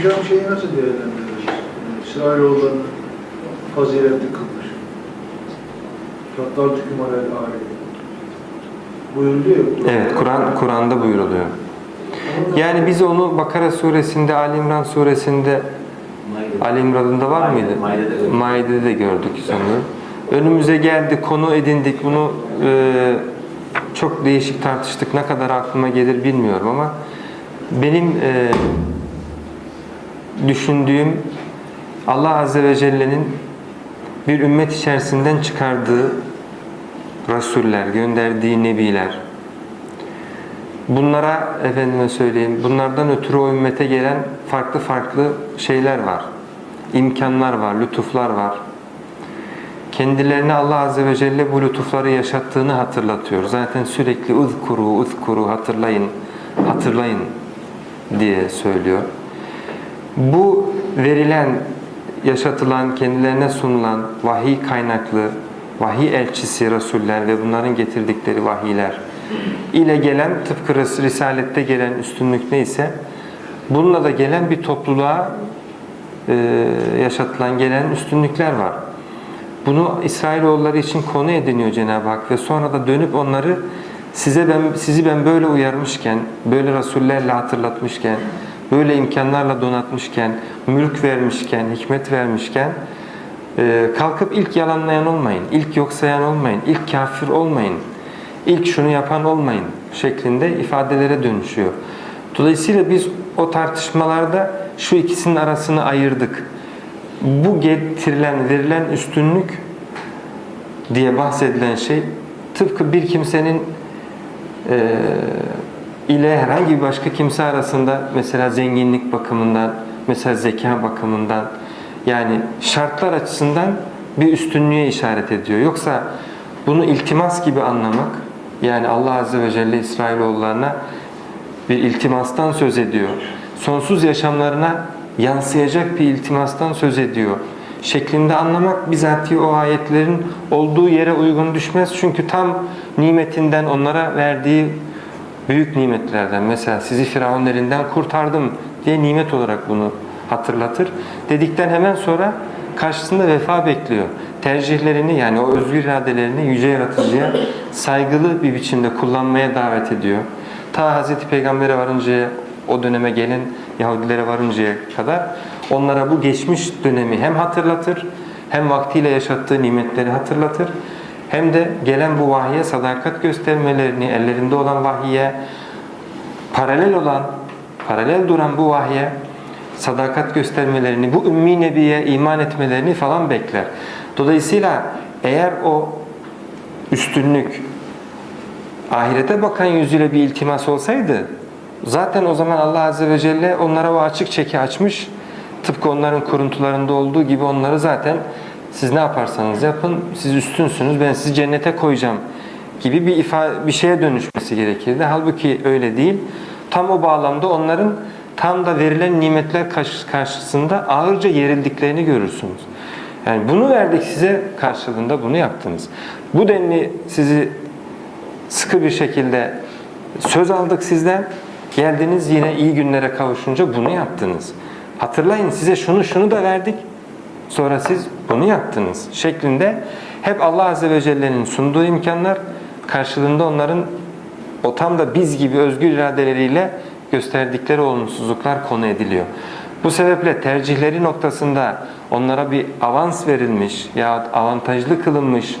Hocam şeyi nasıl değerlendiriyoruz? İsrailoğullarını faziletli kılmış. Katlar Tükümarel alemi. Buyuruluyor. Evet, Kur'an Kur'an'da buyuruluyor. Yani biz onu Bakara suresinde, Ali İmran suresinde, Ali İmran'da var mıydı? Maide'de gördük. Maide'de de gördük sanırım. Önümüze geldi, konu edindik. Bunu e, çok değişik tartıştık. Ne kadar aklıma gelir bilmiyorum ama benim e, düşündüğüm Allah Azze ve Celle'nin bir ümmet içerisinden çıkardığı Resuller, gönderdiği Nebiler, Bunlara efendime söyleyeyim, bunlardan ötürü o ümmete gelen farklı farklı şeyler var. İmkanlar var, lütuflar var. Kendilerine Allah Azze ve Celle bu lütufları yaşattığını hatırlatıyor. Zaten sürekli uzkuru, uzkuru hatırlayın, hatırlayın diye söylüyor. Bu verilen, yaşatılan, kendilerine sunulan vahiy kaynaklı, vahiy elçisi Resuller ve bunların getirdikleri vahiyler ile gelen tıpkı Ris- Risalette gelen üstünlük neyse bununla da gelen bir topluluğa e, yaşatılan gelen üstünlükler var. Bunu İsrailoğulları için konu ediniyor Cenab-ı Hak ve sonra da dönüp onları size ben sizi ben böyle uyarmışken, böyle rasullerle hatırlatmışken, böyle imkanlarla donatmışken, mülk vermişken, hikmet vermişken e, kalkıp ilk yalanlayan olmayın, ilk yok sayan olmayın, ilk kafir olmayın, ilk şunu yapan olmayın şeklinde ifadelere dönüşüyor. Dolayısıyla biz o tartışmalarda şu ikisinin arasını ayırdık. Bu getirilen, verilen üstünlük diye bahsedilen şey tıpkı bir kimsenin e, ile herhangi başka kimse arasında mesela zenginlik bakımından, mesela zeka bakımından yani şartlar açısından bir üstünlüğe işaret ediyor. Yoksa bunu iltimas gibi anlamak yani Allah Azze ve Celle İsrailoğullarına bir iltimastan söz ediyor. Sonsuz yaşamlarına yansıyacak bir iltimastan söz ediyor. Şeklinde anlamak bizatihi o ayetlerin olduğu yere uygun düşmez. Çünkü tam nimetinden onlara verdiği büyük nimetlerden mesela sizi Firavun elinden kurtardım diye nimet olarak bunu hatırlatır. Dedikten hemen sonra karşısında vefa bekliyor. Tercihlerini yani o özgür iradelerini yüce yaratıcıya saygılı bir biçimde kullanmaya davet ediyor. Ta Hz. Peygamber'e varıncaya o döneme gelen Yahudilere varıncaya kadar onlara bu geçmiş dönemi hem hatırlatır hem vaktiyle yaşattığı nimetleri hatırlatır hem de gelen bu vahiye sadakat göstermelerini, ellerinde olan vahiye paralel olan, paralel duran bu vahiye sadakat göstermelerini, bu ümmi nebiye iman etmelerini falan bekler. Dolayısıyla eğer o üstünlük ahirete bakan yüzüyle bir iltimas olsaydı zaten o zaman Allah Azze ve Celle onlara o açık çeki açmış tıpkı onların kuruntularında olduğu gibi onları zaten siz ne yaparsanız yapın siz üstünsünüz ben sizi cennete koyacağım gibi bir ifa bir şeye dönüşmesi gerekirdi. Halbuki öyle değil. Tam o bağlamda onların tam da verilen nimetler karşı- karşısında ağırca yerildiklerini görürsünüz. Yani bunu verdik size karşılığında bunu yaptınız. Bu denli sizi sıkı bir şekilde söz aldık sizden. Geldiniz yine iyi günlere kavuşunca bunu yaptınız. Hatırlayın size şunu şunu da verdik. Sonra siz bunu yaptınız şeklinde hep Allah Azze ve Celle'nin sunduğu imkanlar karşılığında onların o tam da biz gibi özgür iradeleriyle gösterdikleri olumsuzluklar konu ediliyor. Bu sebeple tercihleri noktasında onlara bir avans verilmiş ya avantajlı kılınmış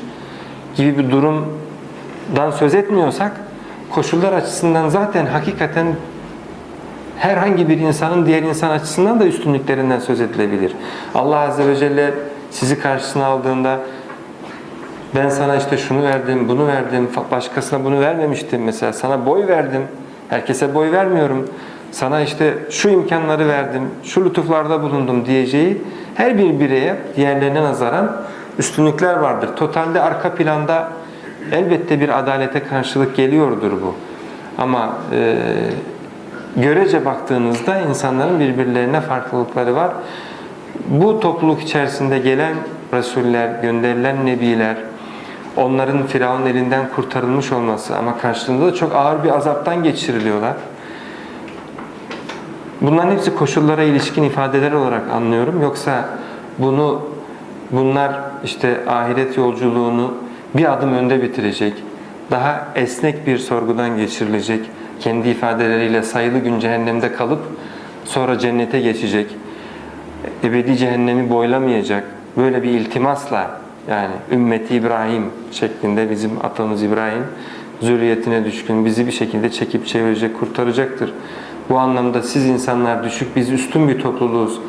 gibi bir durumdan söz etmiyorsak koşullar açısından zaten hakikaten herhangi bir insanın diğer insan açısından da üstünlüklerinden söz edilebilir. Allah Azze ve Celle sizi karşısına aldığında ben sana işte şunu verdim, bunu verdim, başkasına bunu vermemiştim mesela. Sana boy verdim, herkese boy vermiyorum. Sana işte şu imkanları verdim, şu lütuflarda bulundum diyeceği her bir bireye diğerlerine nazaran üstünlükler vardır. Totalde arka planda elbette bir adalete karşılık geliyordur bu. Ama e, görece baktığınızda insanların birbirlerine farklılıkları var. Bu topluluk içerisinde gelen Resuller, gönderilen Nebiler, onların Firavun elinden kurtarılmış olması ama karşılığında da çok ağır bir azaptan geçiriliyorlar. Bunların hepsi koşullara ilişkin ifadeler olarak anlıyorum. Yoksa bunu bunlar işte ahiret yolculuğunu bir adım önde bitirecek. Daha esnek bir sorgudan geçirilecek. Kendi ifadeleriyle sayılı gün cehennemde kalıp sonra cennete geçecek. Ebedi cehennemi boylamayacak. Böyle bir iltimasla yani ümmeti İbrahim şeklinde bizim atamız İbrahim zürriyetine düşkün bizi bir şekilde çekip çevirecek, kurtaracaktır. Bu anlamda siz insanlar düşük, biz üstün bir topluluğuz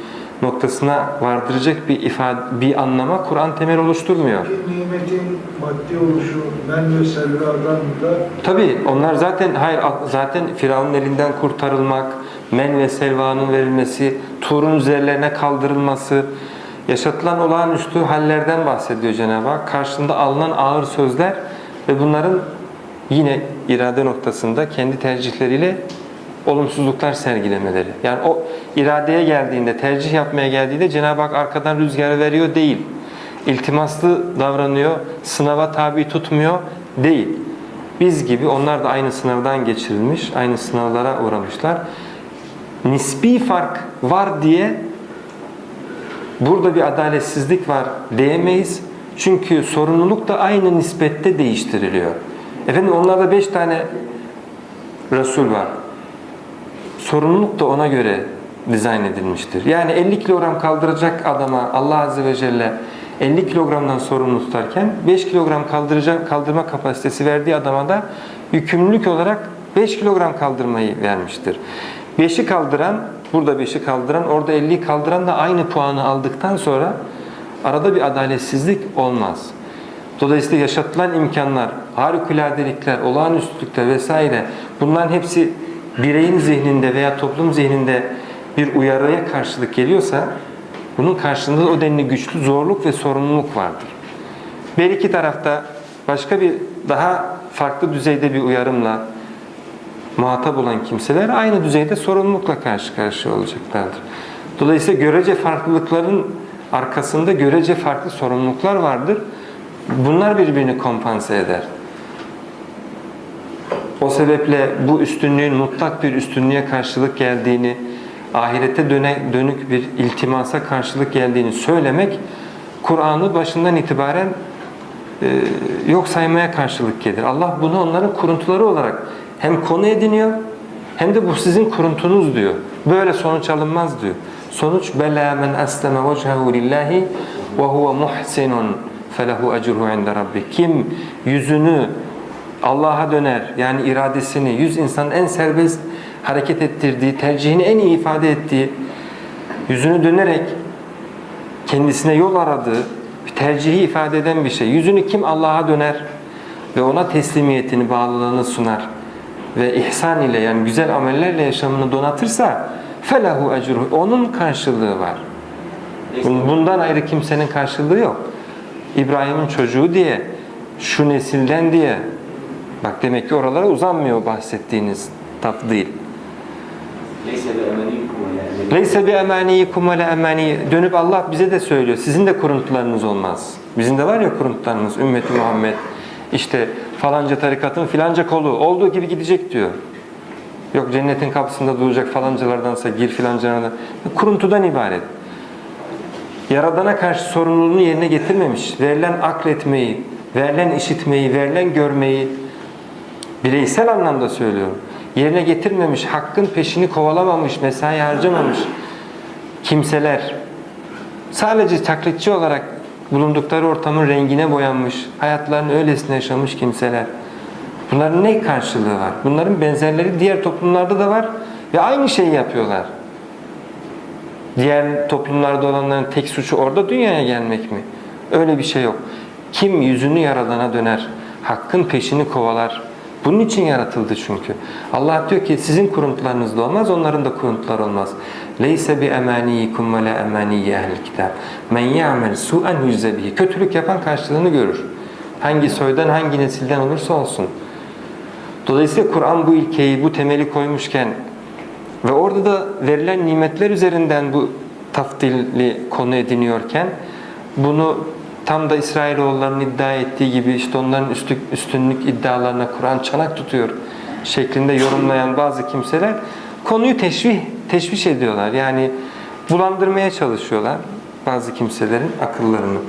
noktasına vardıracak bir ifade, bir anlama Kur'an temel oluşturmuyor. Nimetin maddi oluşu men ve selvadan da Tabii onlar zaten hayır zaten Firavun'un elinden kurtarılmak, men ve selvanın verilmesi, Tur'un üzerlerine kaldırılması, yaşatılan olağanüstü hallerden bahsediyor Cenab-ı Hak. Karşında alınan ağır sözler ve bunların yine irade noktasında kendi tercihleriyle olumsuzluklar sergilemeleri. Yani o iradeye geldiğinde, tercih yapmaya geldiğinde Cenab-ı Hak arkadan rüzgar veriyor değil. İltimaslı davranıyor, sınava tabi tutmuyor değil. Biz gibi onlar da aynı sınavdan geçirilmiş, aynı sınavlara uğramışlar. Nispi fark var diye burada bir adaletsizlik var diyemeyiz. Çünkü sorumluluk da aynı nispette değiştiriliyor. Efendim onlarda beş tane Resul var. Sorumluluk da ona göre dizayn edilmiştir. Yani 50 kilogram kaldıracak adama Allah Azze ve Celle 50 kilogramdan sorumlu tutarken 5 kilogram kaldıracak kaldırma kapasitesi verdiği adama da yükümlülük olarak 5 kilogram kaldırmayı vermiştir. 5'i kaldıran, burada 5'i kaldıran, orada 50'yi kaldıran da aynı puanı aldıktan sonra arada bir adaletsizlik olmaz. Dolayısıyla yaşatılan imkanlar, harikuladelikler, olağanüstülükler vesaire bunların hepsi bireyin zihninde veya toplum zihninde bir uyarıya karşılık geliyorsa bunun karşılığında o denli güçlü zorluk ve sorumluluk vardır. Bir iki tarafta başka bir daha farklı düzeyde bir uyarımla muhatap olan kimseler aynı düzeyde sorumlulukla karşı karşıya olacaklardır. Dolayısıyla görece farklılıkların arkasında görece farklı sorumluluklar vardır. Bunlar birbirini kompanse eder. O sebeple bu üstünlüğün mutlak bir üstünlüğe karşılık geldiğini, ahirete döne, dönük bir iltimasa karşılık geldiğini söylemek, Kur'an'ı başından itibaren e, yok saymaya karşılık gelir. Allah bunu onların kuruntuları olarak hem konu ediniyor, hem de bu sizin kuruntunuz diyor. Böyle sonuç alınmaz diyor. Sonuç bela men aslama vecehu lillahi ve huve muhsinun felehu ecruhu inde rabbi. Kim yüzünü Allah'a döner yani iradesini yüz insanın en serbest hareket ettirdiği, tercihini en iyi ifade ettiği, yüzünü dönerek kendisine yol aradığı, bir tercihi ifade eden bir şey. Yüzünü kim Allah'a döner ve ona teslimiyetini, bağlılığını sunar ve ihsan ile yani güzel amellerle yaşamını donatırsa felahu ecruhu onun karşılığı var. Bundan ayrı kimsenin karşılığı yok. İbrahim'in çocuğu diye, şu nesilden diye. Bak demek ki oralara uzanmıyor bahsettiğiniz tabdil. Leyse bi emaniyikum ve emani dönüp Allah bize de söylüyor. Sizin de kuruntularınız olmaz. Bizim de var ya kuruntularınız ümmeti Muhammed. İşte falanca tarikatın filanca kolu. Olduğu gibi gidecek diyor. Yok cennetin kapısında duracak falancalardansa gir filancalardan. Kuruntudan ibaret. Yaradana karşı sorumluluğunu yerine getirmemiş. Verilen akletmeyi, verilen işitmeyi, verilen görmeyi bireysel anlamda söylüyorum. Yerine getirmemiş, hakkın peşini kovalamamış, mesai harcamamış kimseler sadece taklitçi olarak bulundukları ortamın rengine boyanmış, hayatlarını öylesine yaşamış kimseler. Bunların ne karşılığı var? Bunların benzerleri diğer toplumlarda da var ve aynı şeyi yapıyorlar. Diğer toplumlarda olanların tek suçu orada dünyaya gelmek mi? Öyle bir şey yok. Kim yüzünü yaradana döner, hakkın peşini kovalar. Bunun için yaratıldı çünkü. Allah diyor ki sizin kuruntularınız da olmaz, onların da kuruntuları olmaz. Leyse bi emaniyikum ve la emaniyye ehlil kitab. Men ya'mel su'en yüzze. Kötülük yapan karşılığını görür. Hangi soydan, hangi nesilden olursa olsun. Dolayısıyla Kur'an bu ilkeyi, bu temeli koymuşken ve orada da verilen nimetler üzerinden bu tafdili konu ediniyorken bunu tam da İsrailoğullarının iddia ettiği gibi işte onların üstlük, üstünlük iddialarına Kur'an çanak tutuyor şeklinde yorumlayan bazı kimseler konuyu teşvih teşviş ediyorlar. Yani bulandırmaya çalışıyorlar bazı kimselerin akıllarını.